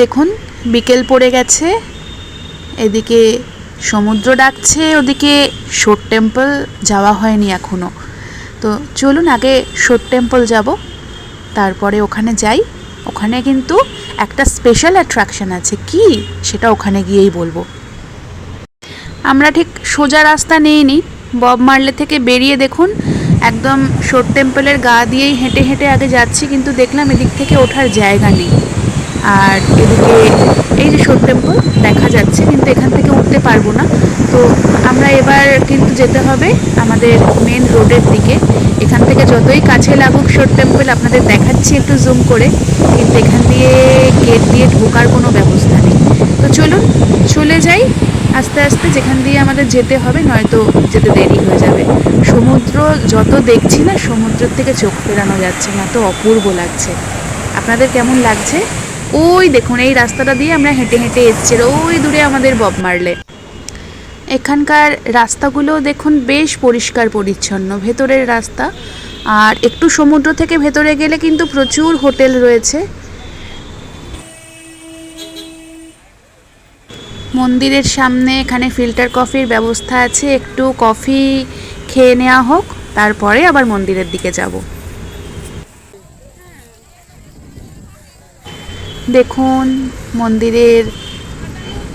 দেখুন, বিকেল পড়ে গেছে। এদিকে সমুদ্র ডাকছে, ওদিকে শোর টেম্পল যাওয়া হয়নি এখনও তো চলুন, আগে শোর টেম্পল যাব। তারপরে ওখানে যাই। ওখানে কিন্তু একটা স্পেশাল অ্যাট্রাকশন আছে। কি? সেটা ওখানে গিয়েই বলব। আমরা ঠিক সোজা রাস্তা নিইনি। বব মারলে থেকে বেরিয়ে দেখুন, একদম শোর টেম্পলের গা দিয়েই হেঁটে হেঁটে আগে যাচ্ছি, কিন্তু দেখলাম এদিক থেকে ওঠার জায়গা নেই। আর এদিকে এই যে শোর টেম্পল দেখা যাচ্ছে, কিন্তু এখান থেকে উঠতে পারব না। তো আমরা এবার কিন্তু যেতে হবে আমাদের মেন রোডের দিকে। এখান থেকে যতই কাছে লাগুক শোর টেম্পল আপনাদের দেখাচ্ছি একটু জুম করে। কিন্তু এখান দিয়ে গেট দিয়ে ঢোকার কোনো ব্যবস্থা নেই। তো চলুন, চলে যাই। আস্তে আস্তে যেখান দিয়ে আমাদের যেতে হবে, নয়তো যেতে দেরি হয়ে যাবে। সমুদ্র যত দেখছি না, সমুদ্রের থেকে চোখ ফেরানো যাচ্ছে না, তো অপূর্ব লাগছে। আপনাদের কেমন লাগছে? ওই দেখুন, এই রাস্তাটা দিয়ে আমরা হেঁটে হেঁটে এসছি ওই দূরে আমাদের বব মারলে। এখানকার রাস্তাগুলো দেখুন বেশ পরিষ্কার পরিচ্ছন্ন, ভেতরের রাস্তা। আর একটু সমুদ্র থেকে ভেতরে গেলে কিন্তু প্রচুর হোটেল রয়েছে। মন্দিরের সামনে এখানে ফিল্টার কফির ব্যবস্থা আছে, একটু কফি খেয়ে নেওয়া হোক, তারপরে আবার মন্দিরের দিকে যাব। দেখুন, মন্দিরের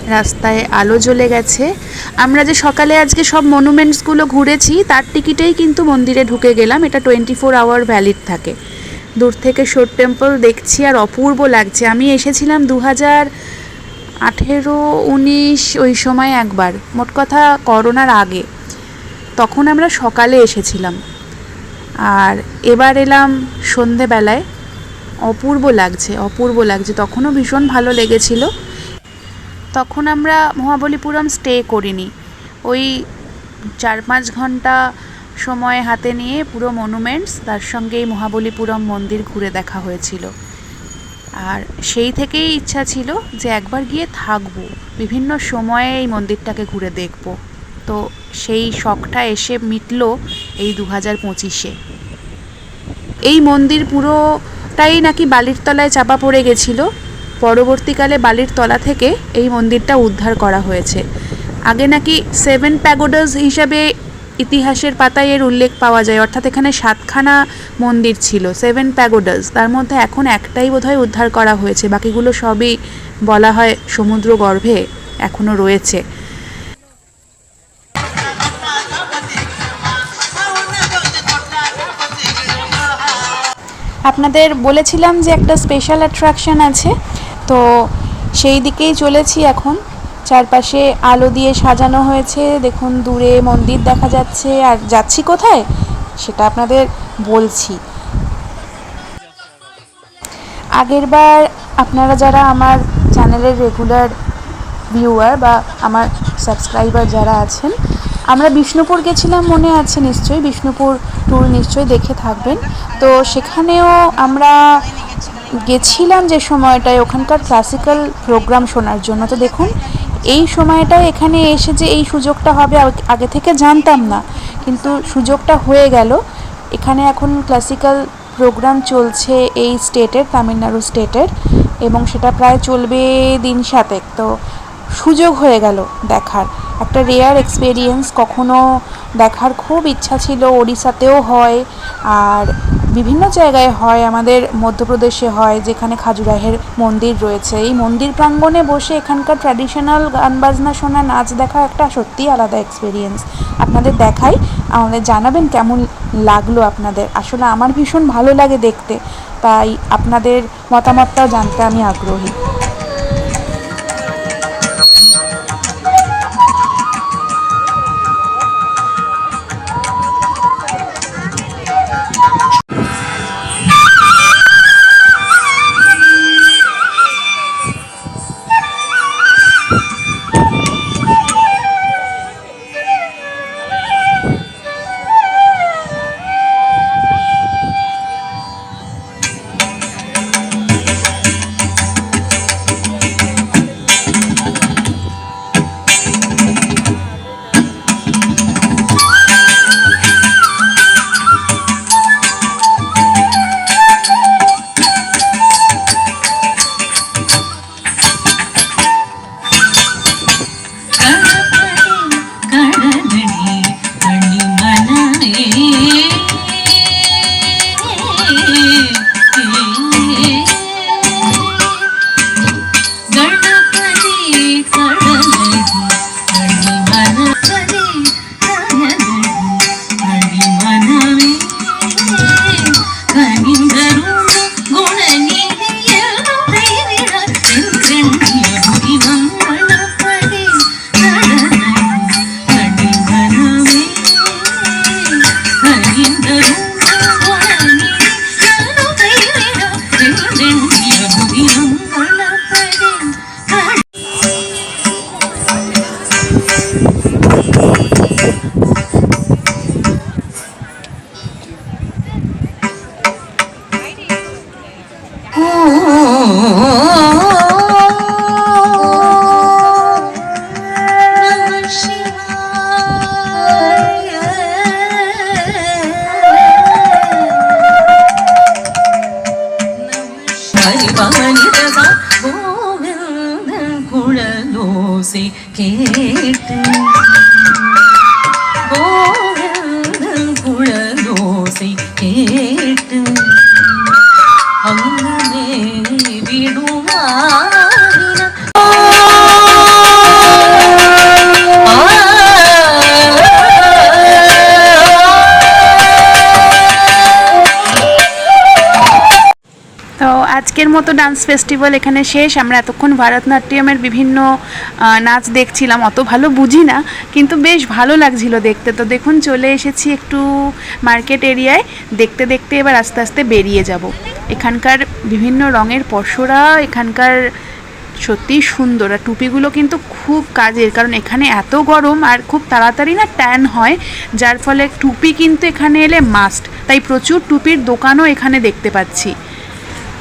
রাস্তায় আলো জ্বলে গেছে। আমরা যে সকালে আজকে সব মনুমেন্টসগুলো ঘুরেছি, তার টিকিটেই কিন্তু মন্দিরে ঢুকে গেলাম। এটা টোয়েন্টি ফোর আওয়ার ভ্যালিড থাকে। দূর থেকে শোর টেম্পল দেখছি আর অপূর্ব লাগছে। আমি এসেছিলাম দু হাজার আঠেরো উনিশ ওই সময় একবার। মোট কথা করোনার আগে। তখন আমরা সকালে এসেছিলাম। আর এবার এলাম সন্ধেবেলায়। অপূর্ব লাগছে অপূর্ব লাগছে। তখনও ভীষণ ভালো লেগেছিল। তখন আমরা মহাবলীপুরম স্টে করিনি। ওই চার পাঁচ ঘণ্টা সময় হাতে নিয়ে পুরো মনুমেন্টস তার সঙ্গে এই মহাবলীপুরম মন্দির ঘুরে দেখা হয়েছিল। আর সেই থেকেই ইচ্ছা ছিল যে একবার গিয়ে থাকব, বিভিন্ন সময়ে এই মন্দিরটাকে ঘুরে দেখব। তো সেই শখটা এসে মিটল এই দু হাজার পঁচিশে। এই মন্দির পুরোটাই নাকি বালির তলায় চাপা পড়ে গেছিল। পরবর্তীকালে বালির তলা থেকে এই মন্দিরটা উদ্ধার করা হয়েছে। আগে নাকি সেভেন প্যাগোডাস হিসাবে ইতিহাসের পাতায় এর উল্লেখ পাওয়া যায়, অর্থাৎ এখানে সাতখানা মন্দির ছিল সেভেন প্যাগোডাস তার মধ্যে এখন একটাই বোধহয় উদ্ধার করা হয়েছে, বাকিগুলো সবই বলা হয় সমুদ্র গর্ভে এখনও রয়েছে। আপনাদের বলেছিলাম যে একটা স্পেশাল অ্যাট্রাকশন আছে, তো সেই দিকেই চলেছি এখন। চারপাশে আলো দিয়ে সাজানো হয়েছে, দেখুন দূরে মন্দির দেখা যাচ্ছে, আর যাচ্ছি কোথায়? সেটা আপনাদের বলছি। আগেরবার আপনারা যারা আমার চ্যানেলের রেগুলার ভিউয়ার বা আমার সাবস্ক্রাইবার যারা আছেন আমরা বিষ্ণুপুর গেছিলাম মনে আছে নিশ্চয়ই, বিষ্ণুপুর ট্যুর নিশ্চয়ই দেখে থাকবেন। তো সেখানেও আমরা গেছিলাম যে সময়টায় ওখানকার ক্লাসিক্যাল প্রোগ্রাম শোনার জন্য। তো দেখুন, এই সময়টায় এখানে এসে যে এই সুযোগটা হবে, আগে থেকে জানতাম না, কিন্তু সুযোগটা হয়ে গেল। এখানে এখন ক্লাসিক্যাল প্রোগ্রাম চলছে এই স্টেটের তামিলনাড়ু স্টেটের এবং সেটা প্রায় চলবে দিন সাতেক। তো সুযোগ হয়ে গেল দেখার। একটা রেয়ার এক্সপেরিয়েন্স কখনো দেখার খুব ইচ্ছা ছিল, ওড়িশাতেও হয়, আর বিভিন্ন জায়গায় হয়, আমাদের মধ্যপ্রদেশে হয়, যেখানে খাজুরাহের মন্দির রয়েছে। এই মন্দির প্রাঙ্গণে বসে এখানকার ট্র্যাডিশনাল গান বাজনা শোনা, নাচ দেখা একটা সত্যিই আলাদা এক্সপেরিয়েন্স আপনাদের দেখাই, আমাদের জানাবেন কেমন লাগল আপনাদের। আসলে আমার ভীষণ ভালো লাগে দেখতে, তাই আপনাদের মতামতটাও জানতে আমি আগ্রহী। ভজে ভজন আজকের মতো ডান্স ফেস্টিভ্যাল এখানে শেষ। আমরা এতক্ষণ ভারতনাট্যমের বিভিন্ন নাচ দেখছিলাম, অত ভালো বুঝি না, কিন্তু বেশ ভালো লাগছিল দেখতে। তো দেখুন, চলে এসেছি একটু মার্কেট এরিয়ায়। দেখতে দেখতে এবার আস্তে আস্তে বেরিয়ে যাব। এখানকার বিভিন্ন রঙের পশরা, এখানকার সত্যিই সুন্দর। আর টুপিগুলো কিন্তু খুব কাজের, কারণ এখানে এত গরম আর খুব তাড়াতাড়ি না ট্যান হয়, যার ফলে টুপি কিন্তু এখানে এলে মাস্ট। তাই প্রচুর টুপির দোকানও এখানে দেখতে পাচ্ছি।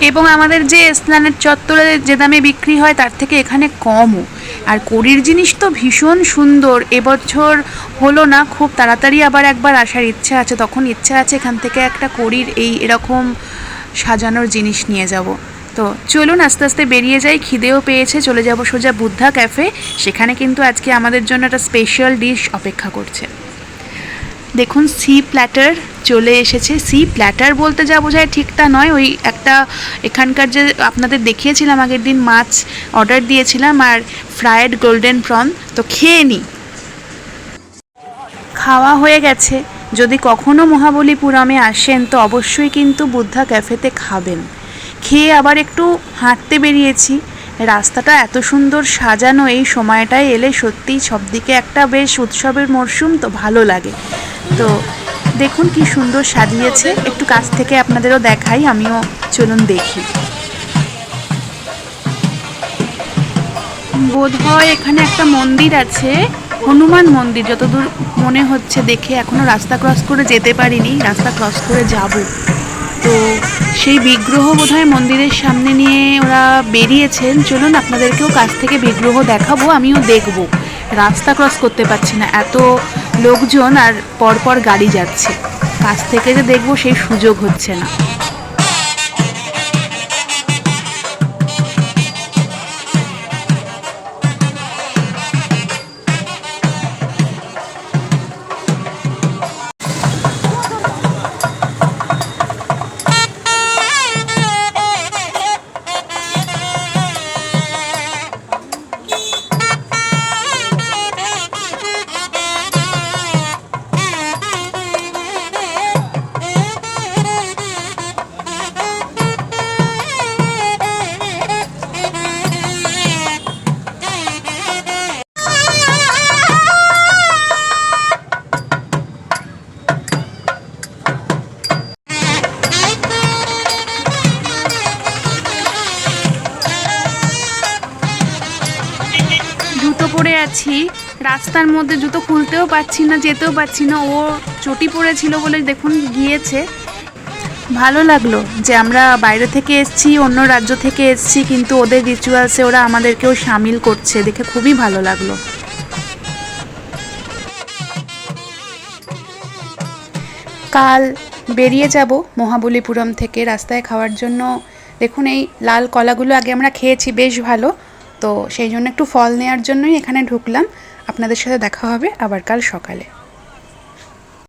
এবং আমাদের যে স্নানের চত্বরে যে দামে বিক্রি হয়, তার থেকে এখানে কমও। আর কড়ির জিনিস তো ভীষণ সুন্দর, এবছর হলো না, খুব তাড়াতাড়ি আবার একবার আসার ইচ্ছা আছে। তখন ইচ্ছা আছে এখান থেকে একটা কড়ির এই এরকম সাজানোর জিনিস নিয়ে যাব। তো চলুন আস্তে আস্তে বেরিয়ে যাই, খিদেও পেয়েছে, চলে যাব সোজা বুদ্ধা ক্যাফে। সেখানে কিন্তু আজকে আমাদের জন্য একটা স্পেশাল ডিশ অপেক্ষা করছে। দেখুন সি প্ল্যাটার চলে এসেছে। সি প্ল্যাটার বলতে যা বোঝায় ঠিক তা নয়। ওই একটা এখানকার যে আপনাদের দেখিয়েছিলাম আগের দিন মাছ অর্ডার দিয়েছিলাম, আর ফ্রায়েড গোল্ডেন প্রন তো খেয়ে নিই খাওয়া হয়ে গেছে। যদি কখনো মহাবলীপুরমে আসেন, তো অবশ্যই কিন্তু বুদ্ধা ক্যাফেতে খাবেন। খেয়ে আবার একটু হাঁটতে বেরিয়েছি। রাস্তাটা এত সুন্দর সাজানো, এই সময়টায় এলে সত্যিই সবদিকে একটা বেশ উৎসবের মরশুম, তো ভালো লাগে। তো দেখুন কি সুন্দর সাজিয়েছে। একটু কাছ থেকে আপনাদেরও দেখাই, আমিও চলুন দেখি। বোধহয় এখানে একটা মন্দির আছে, হনুমান মন্দির, যতদূর মনে হচ্ছে দেখে। এখনও রাস্তা ক্রস করে যেতে পারিনি, রাস্তা ক্রস করে যাব। তো সেই বিগ্রহ বোধহয় মন্দিরের সামনে নিয়ে ওরা বেরিয়েছেন। চলুন আপনাদেরকেও কাছ থেকে বিগ্রহ দেখাবো, আমিও দেখব। রাস্তা ক্রস করতে পারছি না, এত লোকজন আর পরপর গাড়ি যাচ্ছে। কাছ থেকে যে দেখব সেই সুযোগ হচ্ছে না। পরে আছি। রাস্তার মধ্যে জুতো খুলতেও পারছি না, যেতেও পারছি না। ও চটি পড়েছিল বলে দেখুন গিয়েছে। ভালো লাগল যে আমরা বাইরে থেকে এসেছি, অন্য রাজ্য থেকে এসেছি, কিন্তু ওদের রিচুয়ালসে ওরা আমাদেরকেও সামিল করছে। দেখে খুবই ভালো লাগল। কাল বেরিয়ে যাব মহাবলীপুরম থেকে রাস্তায় খাওয়ার জন্য। দেখুন এই লাল কলাগুলো আগে আমরা খেয়েছি, বেশ ভালো। তো সেই জন্য একটু ফল নেওয়ার জন্যই এখানে ঢুকলাম। আপনাদের সাথে দেখা হবে আবার কাল সকালে।